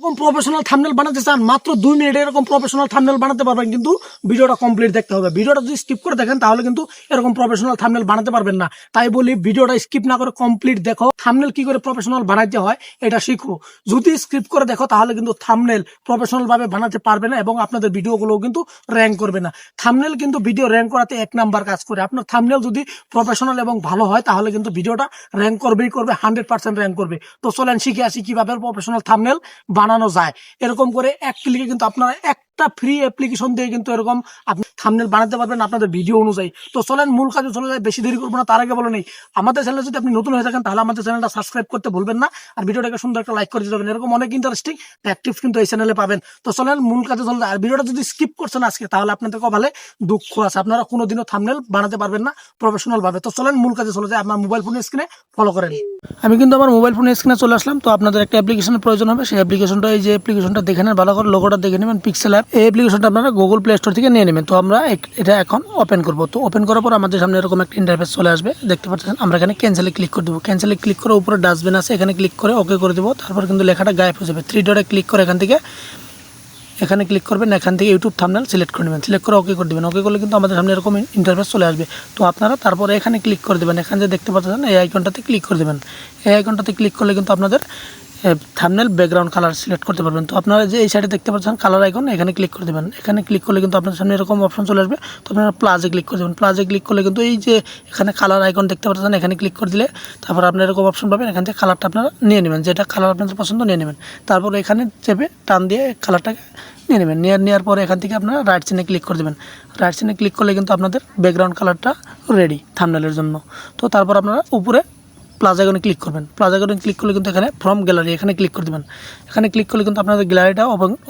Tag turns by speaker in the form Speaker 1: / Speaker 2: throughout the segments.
Speaker 1: এরকম professional thumbnail বানাতে চান, মাত্র দুই এরকম প্রফেশনাল থামনেল বানাতে পারবেন, কিন্তু ভিডিওটা কমপ্লিট দেখতে হবে। ভিডিওটা যদি স্কিপ করে দেখেন, তাহলে কিন্তু এরকম প্রফেশনাল থামনেল বানাতে পারবেন না। তাই বলি, ভিডিওটা স্কিপ না করে কমপ্লিট দেখো। থামনেল কি করে প্রফেশনাল হয়, এটা শিখো। যদি করে দেখো, তাহলে কিন্তু থামনেল প্রফেশনাল ভাবে বানাতে পারবে না এবং আপনাদের কিন্তু র্যাঙ্ক করবে না। থামনেল কিন্তু ভিডিও র্যাঙ্ক করাতে এক নাম্বার কাজ করে। আপনার থামনেল যদি প্রফেশনাল এবং ভালো হয়, তাহলে কিন্তু ভিডিওটা র্যাঙ্ক করবেই করবে হান্ড্রেড পার্সেন্ট র্যাঙ্ক করবে। তো চলেন শিখে আসি কীভাবে প্রফেশনাল থামনেল বানানো যায়। এরকম করে এক ক্লিকে কিন্তু আপনারা একটা ফ্রি অ্যাপ্লিকেশন দিয়ে কিন্তু এরকম আপনি থামনেল বানাতে পারবেন আপনাদের ভিডিও অনুযায়ী। তো চলেন, মূল কাজে চলে যায় বেশি দেরি করব না, তার আগে বলে নেই, আমাদের চ্যানেলে যদি আপনি নতুন হয়ে থাকেন, তাহলে আমাদের চ্যানেলটা সাবস্ক্রাইব করতে ভুলবেন না, আর ভিডিওটাকে সুন্দর একটা লাইক করে দিতে হবে এরকম অনেক ইন্টারেস্টিং অ্যাক্টিভ কিন্তু এই চ্যানেলে পাবেন। তো চলেন, মূল কাজে চলে যায় আর ভিডিওটা যদি স্কিপ করছেন আজকে, তাহলে আপনাদের কপালে দুঃখ আছে। আপনারা কোনোদিনও থামনেল বানাতে পারবেন না প্রফেশনাল ভাবে তো চলেন, মূল কাজে চলে যায় আপনার মোবাইল ফোনের স্ক্রিনে ফলো করেন। আমি কিন্তু আমার মোবাইল ফোনের স্ক্রিনে চলে আসলাম। তো আপনাদের একটা অ্যাপ্লিকেশনের প্রয়োজন হবে। সেই অ্যাপ্লিকেশনটা এই যে অ্যাপ্লিকেশনটা দেখে নেন, ভালো করে লোগোটা দেখে নেবেন পিক্সেল অ্যাপ এই অ্যাপ্লিকেশনটা আপনারা গুগল প্লে স্টোর থেকে নিয়ে নেবেন। তো আমরা এটা এখন ওপেন করব। তো ওপেন করার পর আমাদের সামনে এরকম একটা ইন্টারফেস চলে আসবে। দেখতে পাচ্ছেন, আমরা এখানে ক্যান্সেলে ক্লিক করে দেবো। ক্যান্সেলে ক্লিক করে উপরে ডাস্টবিন আছে, এখানে ক্লিক করে ওকে করে দেবো। তারপর কিন্তু লেখাটা গায়েব হয়ে যাবে। থ্রি ডটে ক্লিক করে এখান থেকে, এখানে ক্লিক করবেন, এখান থেকে ইউটিউব থামনেল সিলেক্ট করে নেবেন। সিলেক্ট করে ওকে করে দেবেন। ওকে করলে কিন্তু আমাদের সামনে এরকম ইন্টারফেস চলে আসবে। তো আপনারা তারপরে এখানে ক্লিক করে দেবেন। এখানে দেখতে পাচ্ছেন, এই আইকনটাতে ক্লিক করে দেবেন। এই আইকনটাতে ক্লিক করলে কিন্তু আপনাদের থামনেল ব্যাকগ্রাউন্ড কালার সিলেক্ট করতে পারবেন। তো আপনারা যে এই সাইডে দেখতে পাচ্ছেন কালার আইকন এখানে ক্লিক করে দেবেন। এখানে ক্লিক করলে কিন্তু আপনার সামনে এরকম অপশন চলে আসবে। তো আপনারা প্লাজে ক্লিক করে দেবেন। প্লাজে ক্লিক করলে কিন্তু এই যে এখানে কালার আইকন দেখতে পাচ্ছেন, এখানে ক্লিক করে দিলে তারপর আপনার এরকম অপশন পাবেন। এখান থেকে কালারটা আপনারা নিয়ে নেবেন। যেটা কালার আপনাদের পছন্দ নিয়ে নেবেন। তারপর এখানে চেপে টান দিয়ে কালারটাকে নিয়ে নেবেন। নিয়ে, নেওয়ার পরে এখান থেকে আপনারা রাইট সিনে ক্লিক করে দেবেন। রাইট সিনে ক্লিক করলে কিন্তু আপনাদের ব্যাকগ্রাউন্ড কালারটা রেডি থামনেলের জন্য। তো তারপর আপনারা উপরে প্লাস আইকনে ক্লিক করবেন। প্লাস আইকনে ক্লিক করলে কিন্তু এখানে ফ্রম গ্যালারি এখানে ক্লিক করে দেবেন। এখানে ক্লিক করলে কিন্তু আপনাদের গ্যালারিটা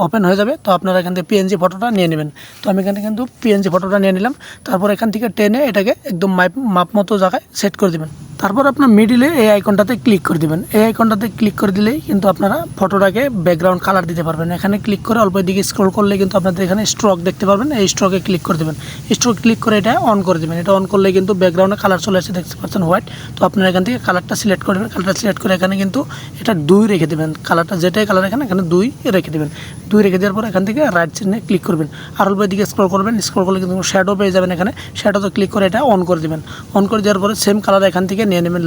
Speaker 1: ওপেন হয়ে যাবে। তো আপনারা এখান থেকে পিএনজি ফটোটা নিয়ে নেবেন। তো আমি এখানে কিন্তু পিএনজি ফটোটা নিয়ে নিলাম। তারপর এখান থেকে টেনে এটাকে একদম মাপ মতো জায়গায় সেট করে দেবেন। তারপর আপনার মিডিলে এই আইকনটাতে ক্লিক করে দিবেন। এই আইকনটাতে ক্লিক করে দিলেই কিন্তু আপনারা ফটোটাকে ব্যাকগ্রাউন্ড কালার দিতে পারবেন। এখানে ক্লিক করে অল্প দিকে স্ক্রল করলে কিন্তু আপনাদের এখানে স্ট্রক দেখতে পারবেন। এই স্ট্রকে ক্লিক করে দেবেন। স্ট্রক ক্লিক করে এটা অন করে দেবেন। এটা অন করলে কিন্তু ব্যাকগ্রাউন্ডে কালার চলে আসে, দেখতে পাচ্ছেন হোয়াইট তো আপনারা এখান থেকে কালারটা সিলেক্ট করবেন কালারটা সিলেক্ট করে এখানে কিন্তু এটা দুই রেখে দেবেন। কালারটা যেটাই কালার এখানে এখানে দুই রেখে দেবেন। দুই রেখে দেওয়ার পর এখান থেকে রাইট চিহ্নে ক্লিক করবেন। আর অল্প দিকে স্ক্রল করবেন। স্ক্রল করলে কিন্তু শ্যাডো পেয়ে যাবেন এখানে। শ্যাডোতে ক্লিক করে এটা অন করে দেবেন। অন করে দেওয়ার পরে সেম কালার এখান থেকে নিয়ে নেবেন।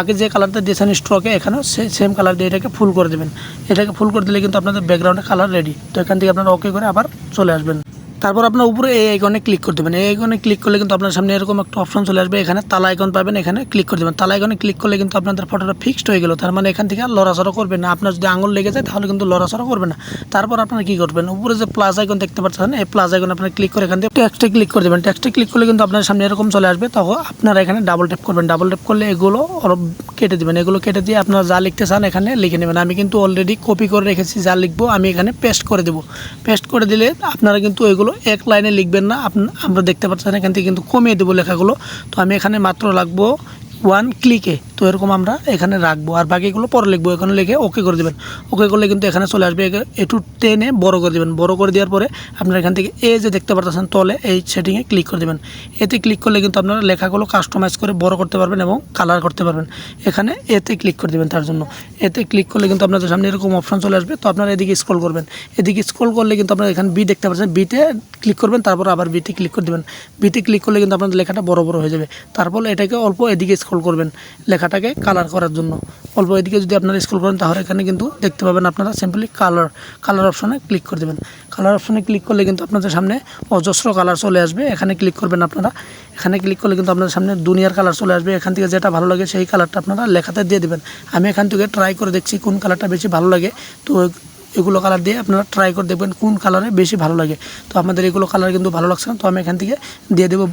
Speaker 1: আগে যে কালারটা দিয়েছেন স্ট্রকে এখানে সে সেম কালার দিয়ে এটাকে ফুল করে দেবেন। এটাকে ফুল করে দিলে কিন্তু আপনাদের ব্যাকগ্রাউন্ডে কালার রেডি তো এখান থেকে আপনারা ওকে করে আবার চলে আসবেন। তারপর আপনার উপরে এই আইকনে ক্লিক করতে দেবেন এই আইকনে ক্লিক করলে কিন্তু আপনার সামনে এরকম একটা অপশন চলে আসবে। এখানে তালা আইকন পাবেন, এখানে ক্লিক করে দেবেন তালা আইকনে ক্লিক করলে কিন্তু আপনাদের ফটোটা ফিক্সড হয়ে গেল। তার মানে এখান থেকে আর লড়াচড়া করবে না। আপনার যদি আঙুল লেগে যায়, তাহলে কিন্তু লড়াচড়া করবে না। তারপর আপনারা কি করবেন? উপরে যে প্লাস আইকন দেখতে পাচ্ছেন, এই প্লাস আইকন আপনারা ক্লিক করে এখান থেকে টেক্সটে ক্লিক করে দেবেন। টেক্সটে ক্লিক করলে কিন্তু আপনার সামনে এরকম চলে আসবে। তখন আপনারা এখানে ডাবল ট্যাপ করবেন। ডাবল ট্যাপ করলে এগুলো কেটে দেবেন। এগুলো কেটে দিয়ে আপনারা যা লিখতে চান এখানে লিখে নেবেন। আমি কিন্তু অলরেডি কপি করে রেখেছি। যা লিখব, আমি এখানে পেস্ট করে দেবো। পেস্ট করে দিলে আপনারা কিন্তু এগুলো এক লাইনে লিখবেন না। আমরা দেখতে পাচ্ছেন এখান থেকে কিন্তু কমিয়ে দেবো লেখাগুলো। তো আমি এখানে মাত্র রাখব ওয়ান ক্লিকে তো এরকম আমরা এখানে রাখব। আর বাকিগুলো পরে লিখব। এখানে লিখে ওকে করে দেবেন। ওকে করলে কিন্তু এখানে চলে আসবে। একে- একটু টেনে বড় করে দেবেন। বড় করে দেওয়ার পরে আপনারা এখান থেকে এ যে দেখতে পাচ্ছেন তলে এই সেটিংয়ে ক্লিক করে দেবেন। এতে ক্লিক করলে কিন্তু আপনারা লেখাগুলো কাস্টমাইজ করে বড় করতে পারবেন এবং কালার করতে পারবেন। এখানে এতে ক্লিক করে দেবেন তার জন্য। এতে ক্লিক করলে কিন্তু আপনাদের সামনে এরকম অপশন চলে আসবে। তো আপনারা এদিকে স্ক্রল করবেন। এদিকে স্ক্রল করলে কিন্তু আপনারা এখানে বি দেখতে পাচ্ছেন। বিতে ক্লিক করবেন, তারপর আবার বিতে ক্লিক করে দেবেন। বিতে ক্লিক করলে কিন্তু আপনাদের লেখাটা বড় বড় হয়ে যাবে। তারপর এটাকে অল্প এদিকে করবেন লেখাটাকে কালার করার জন্য। অল্প এদিকে যদি আপনারা স্ক্রল করেন, তাহলে এখানে কিন্তু দেখতে পাবেন আপনারা সিম্পলি কালার কালার অপশনে ক্লিক করে দেবেন। কালার অপশনে ক্লিক করলে কিন্তু আপনাদের সামনে অজস্র কালার চলে আসবে। এখানে ক্লিক করবেন আপনারা। এখানে ক্লিক করলে কিন্তু আপনাদের সামনে দুনিয়ার কালার চলে আসবে। এখান থেকে যেটা ভালো লাগে সেই কালারটা আপনারা লেখাতে দিয়ে দেবেন। আমি এখান থেকে ট্রাই করে দেখছি কোন কালারটা বেশি ভালো লাগে। তো এগুলো কালার দিয়ে আপনারা ট্রাই করে দেখবেন কোন কালারে বেশি ভালো লাগে। তো আমাদের এগুলো কালার কিন্তু ভালো লাগছে না। তো আমি এখান থেকে দিয়ে দেবো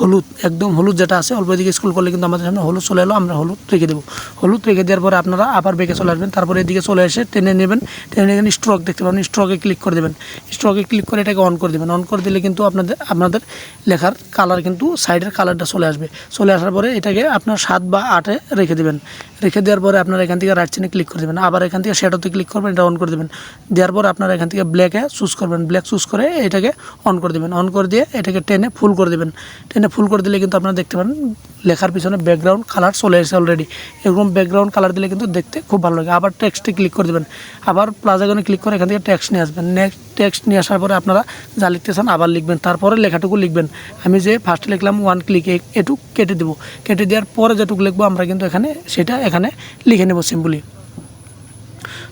Speaker 1: হলুদ, একদম হলুদ যেটা আছে, অল্প দিকে স্কুল করলে কিন্তু আমাদের সামনে হলুদ চলে এলো, আমরা হলুদ রেখে দেবো। হলুদ রেখে দেওয়ার পরে আপনারা আবার বেঁকে চলে আসবেন, তারপরে এদিকে চলে এসে টেনে নেবেন, টেনে এখানে স্ট্রক দেখতে পাবেন স্ট্রকে ক্লিক করে দেবেন। স্ট্রকে ক্লিক করে এটাকে অন করে দেবেন। অন করে দিলে কিন্তু আপনাদের আপনাদের লেখার কালার কিন্তু সাইডের কালারটা চলে আসবে। চলে আসার পরে এটাকে আপনার সাত বা আটে রেখে দেবেন। রেখে দেওয়ার পরে আপনারা এখান থেকে রাইট চেনে ক্লিক করে দেবেন। আবার এখান থেকে শ্যাডোতে ক্লিক করবেন, এটা অন করে দেবেন। দেওয়ার পর আপনারা এখান থেকে ব্ল্যাকে চুজ করবেন। ব্ল্যাক চুজ করে এটাকে অন করে দেবেন। অন করে দিয়ে এটাকে টেনে ফুল করে দেবেন। টেনে ফুল করে দিলে কিন্তু আপনারা দেখতে পারেন, লেখার পিছনে ব্যাকগ্রাউন্ড কালার চলে এসেছে অলরেডি এরকম ব্যাকগ্রাউন্ড কালার দিলে কিন্তু দেখতে খুব ভালো লাগে। আবার টেক্সটে ক্লিক করে দেবেন। আবার আইকনে ক্লিক করে এখান থেকে টেক্সট নিয়ে আসবেন। নেক্সট টেক্সট নিয়ে আসার পরে আপনারা যা লিখতে চান আবার লিখবেন। তারপরে লেখাটুকু লিখবেন। আমি যে ফার্স্টে লিখলাম ওয়ান ক্লিক এটুক কেটে দেবো। কেটে দেওয়ার পরে যেটুকু লিখব আমরা কিন্তু এখানে সেটা এখানে লিখে নেব সিম্পলি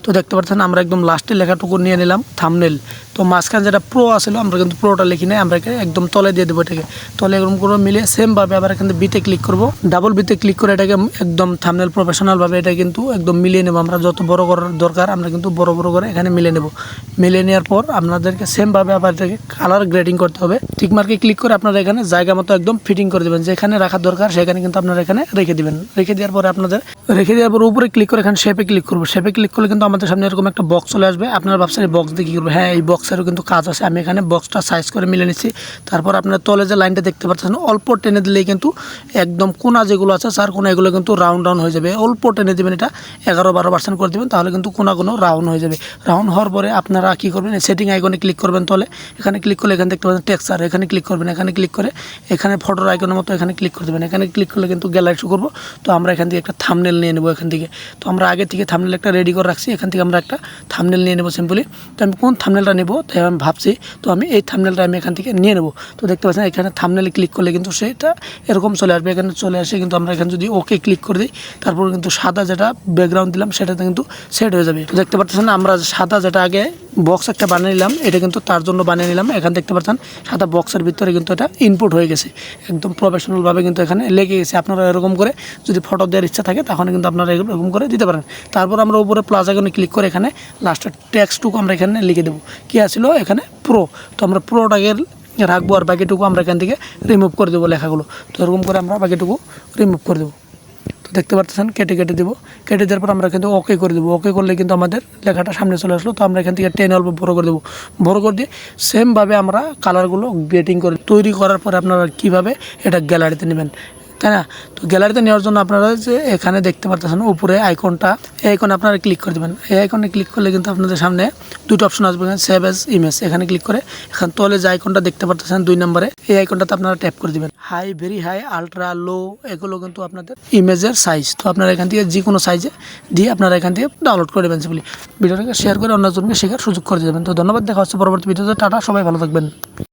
Speaker 1: তো দেখতে পাচ্ছেন আমরা একদম লাস্টে লেখাটুকু নিয়ে নিলাম থামনেল তো মাঝখানে যেটা প্রো আসলো আমরা কিন্তু প্রোটা লিখি নাই, আমরা একদম তলে দিয়ে দেবো এটাকে। তলে এরকম করে মিলিয়ে সেমভাবে আবার এখানে বিতে ক্লিক করব। ডাবল বিতে ক্লিক করে এটাকে একদম থামনেল প্রফেশনালভাবে এটা কিন্তু একদম মিলিয়ে নেব। আমরা যত বড় করার দরকার, আমরা কিন্তু বড় বড় করে এখানে মিলে নেব। মিলিয়ে নেওয়ার পর আপনাদেরকে সেমভাবে আবার এটাকে কালার গ্রেডিং করতে হবে। টিক মার্কে ক্লিক করে আপনারা এখানে জায়গা মতো একদম ফিটিং করে দেবেন। যেখানে রাখার দরকার, সেখানে কিন্তু আপনারা এখানে রেখে দেবেন। রেখে দেওয়ার পরে আপনাদের, রেখে দেওয়ার পর উপরে ক্লিক করে এখানে শেপে ক্লিক করব। শেপে ক্লিক করলে কিন্তু আমাদের সামনে এরকম একটা বক্স চলে আসবে। আপনার এই বক্স দিয়ে কী করব? হ্যাঁ এই বক্সেরও কিন্তু কাজ আছে। আমি এখানে বক্সটা সাইজ করে মিলে নিচ্ছি। তারপর আপনার তলে যে লাইনটা দেখতে পাচ্ছেন, অল্প টেনে দিলেই কিন্তু একদম কোনা যেগুলো আছে স্যার কোনা এগুলো কিন্তু রাউন্ড রাউন্ড হয়ে যাবে। অল্প টেনে দেবেন এটা, এগারো বারো পার্সেন্ট করে দেবেন, তাহলে কিন্তু কোনাগুলো রাউন্ড হয়ে যাবে। রাউন্ড হওয়ার পরে আপনারা কী করবেন সেটিং আইকনে ক্লিক করবেন তলে। এখানে ক্লিক করলে এখানে দেখতে পাচ্ছেন টেক্সার এখানে ক্লিক করবেন, এখানে ক্লিক করে, এখানে ফটোর আইকনের মতো এখানে ক্লিক করে দেবেন। এখানে ক্লিক করলে কিন্তু গ্যালারি শো করব। তো আমরা এখান থেকে একটা থামনেল নিয়ে নেব এখান থেকে। তো আমরা আগে থেকে থামনেল একটা রেডি করে রাখছি। এখান থেকে আমরা একটা থামনেল নিয়ে নেব সিম্পলি তো আমি কোন থামনেলটা নেব? তাই আমি ভাবছি, তো আমি এই থামনেলটা আমি এখান থেকে নিয়ে নেব। তো দেখতে পাচ্ছেন, এখানে থামনেলে ক্লিক করলে কিন্তু সেটা এরকম চলে আসবে। এখানে চলে আসে কিন্তু আমরা এখানে যদি ওকে ক্লিক করে দিই, তারপর কিন্তু সাদা যেটা ব্যাকগ্রাউন্ড দিলাম সেটাতে কিন্তু সেট হয়ে যাবে। তো দেখতে পাচ্ছেন, আমরা সাদা যেটা আগে বক্স একটা বানিয়ে নিলাম, এটা কিন্তু তার জন্য বানিয়ে নিলাম। এখানে দেখতে পাচ্ছেন, সাদা বক্সের ভিতরে কিন্তু এটা ইনপুট হয়ে গেছে। একদম প্রফেশনালভাবে কিন্তু এখানে লেগে গেছে। আপনারা এরকম করে যদি ফটো দেওয়ার ইচ্ছা থাকে তখন কিন্তু আপনারা এরকম করে দিতে পারেন। তারপর আমরা উপরে প্লাস আইকনে ক্লিক করে এখানে লাস্টের টেক্সটুকু আমরা এখানে লিখে দেবো। কী আসলো এখানে প্রো তো আমরা প্রোটাকে রাখব আর বাকিটুকু আমরা এখান থেকে রিমুভ করে দেবো লেখাগুলো। তো এরকম করে আমরা বাকিটুকু রিমুভ করে দেবো। তো দেখতে পাচ্ছেন কেটে কেটে দেবো। কেটে দেওয়ার পর আমরা কিন্তু ওকে করে দেবো। ওকে করলে কিন্তু আমাদের লেখাটা সামনে চলে আসলো। তো আমরা এখান থেকে টেন অল্প বড়ো করে দেবো। বড় করে দিয়ে সেমভাবে আমরা কালারগুলো গ্রেটিং করে তৈরি করার পরে আপনারা কীভাবে এটা গ্যালারিতে নেবেন। তাই না? তো গ্যালারিতে নেওয়ার জন্য আপনারা যে এখানে দেখতে পারতেছেন উপরে আইকনটা, এই আইকনে আপনারা ক্লিক করে দেবেন। এই আইকনে ক্লিক করলে কিন্তু আপনাদের সামনে দুটো অপশন আসবে সেভ এস ইমেজ এখানে ক্লিক করে এখানে তলে যে আইকনটা দেখতে পারতেছেন দুই নম্বরে, এই আইকনটাতে আপনারা ট্যাপ করে দেবেন। High very high ultra low এগুলো কিন্তু আপনাদের ইমেজের সাইজ তো আপনারা এখান থেকে যে কোনো সাইজে দিয়ে আপনারা এখান থেকে ডাউনলোড করে দেবেন সিম্পলি ভিডিওটাকে শেয়ার করে অন্যজনকে শেখার সুযোগ করে দেবেন। তো ধন্যবাদ, দেখা হচ্ছে পরবর্তী ভিডিওতে। টাটা, সবাই ভালো থাকবেন।